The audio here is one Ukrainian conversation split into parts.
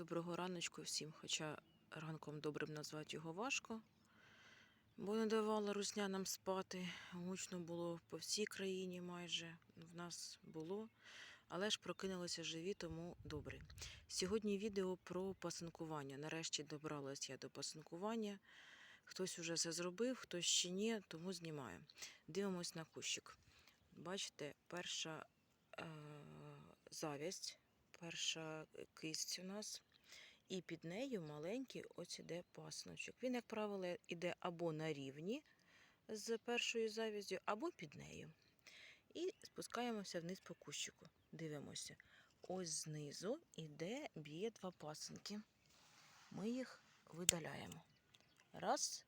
Доброго раночку всім, хоча ранком добрим назвати його важко, бо не давала русня нам спати. Гучно було по всій країні майже. В нас було, але ж прокинулися живі, тому добре. Сьогодні відео про пасинкування. Нарешті добралась я до пасинкування. Хтось уже це зробив, хтось ще ні, тому знімаю. Дивимось на кущик. Бачите, перша е- завість, перша кисть у нас. І під нею маленький ось іде пасиночок. Він, як правило, іде або на рівні з першою завіздю, або під нею. І спускаємося вниз по кущику. Дивимося. Ось знизу іде, б'є два пасинки. Ми їх видаляємо. Раз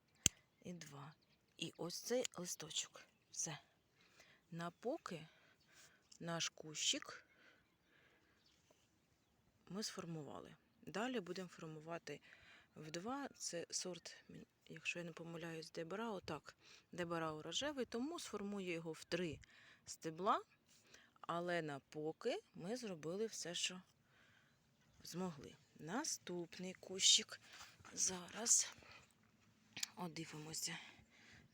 і два. І ось цей листочок. Все. Напоки наш кущик ми сформували. Далі будемо формувати в два. Це сорт, якщо я не помиляюсь, дебарао. Так, дебарао рожевий, тому сформую його в три стебла. Але на поки ми зробили все, що змогли. Наступний кущик. Зараз дивимося.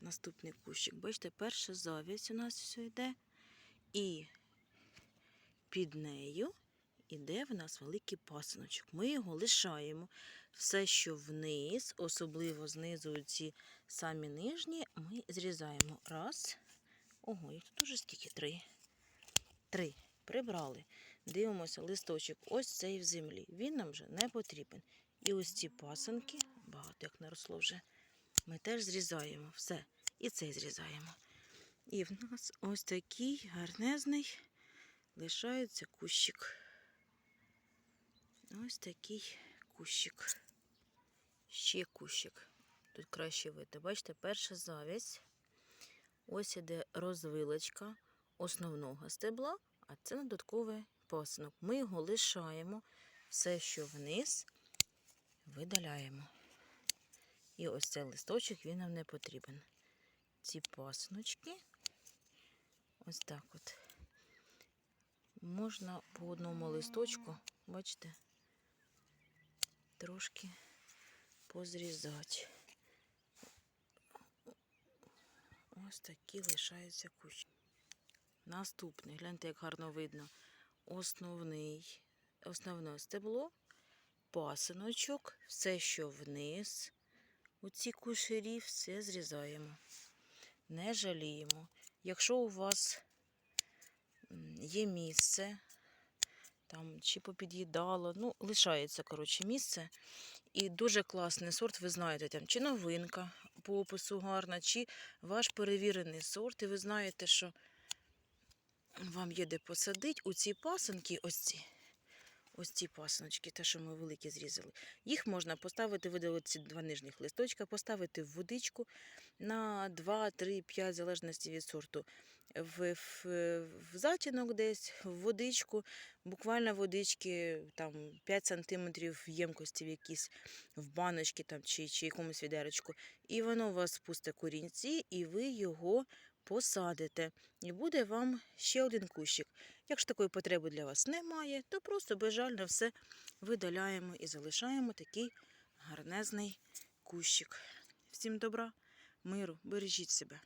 Наступний кущик. Бачите, перша завість у нас все йде. І під нею іде в нас великий пасиночок. Ми його лишаємо. Все, що вниз, особливо знизу ці самі нижні, ми зрізаємо. Раз. Ого, їх тут уже скільки? Три. Три. Прибрали. Дивимося, листочок ось цей в землі. Він нам вже не потрібен. І ось ці пасинки, багато як наросло вже, ми теж зрізаємо. Все. І цей зрізаємо. І в нас ось такий гарнезний лишається кущик. Ось такий кущик. Ще кущик. Тут краще видно. Бачите, перша завість. Ось іде розвилочка основного стебла, а це додатковий пасинок. Ми його лишаємо. Все, що вниз, видаляємо. І ось цей листочок він нам не потрібен. Ці пасиночки. Ось так от. Можна по одному листочку, бачите, трошки позрізати. Ось такі лишаються кущі. Наступний, гляньте, як гарно видно. Основний, основне стебло, пасиночок, все, що вниз. У ці кушері все зрізаємо. Не жаліємо. Якщо у вас є місце, там чи попід'їдало, ну, лишається, коротше, місце. І дуже класний сорт, ви знаєте, там, чи новинка по опису гарна, чи ваш перевірений сорт, і ви знаєте, що вам є де посадити у ці пасинки, ось ці. Ось ці пасиночки, те, що ми великі зрізали. Їх можна поставити, видалити ці два нижніх листочка, поставити в водичку на 2, 3, 5, в залежності від сорту. В, в, в затінок десь, в водичку, буквально водички там 5 см ємкості в якісь, в баночки чи, чи якомусь відеречку. І воно у вас спусте корінці, і ви його посадите. І буде вам ще один кущик. Якщо такої потреби для вас немає, то просто безжально все видаляємо і залишаємо такий гарнезний кущик. Всім добра, миру, бережіть себе.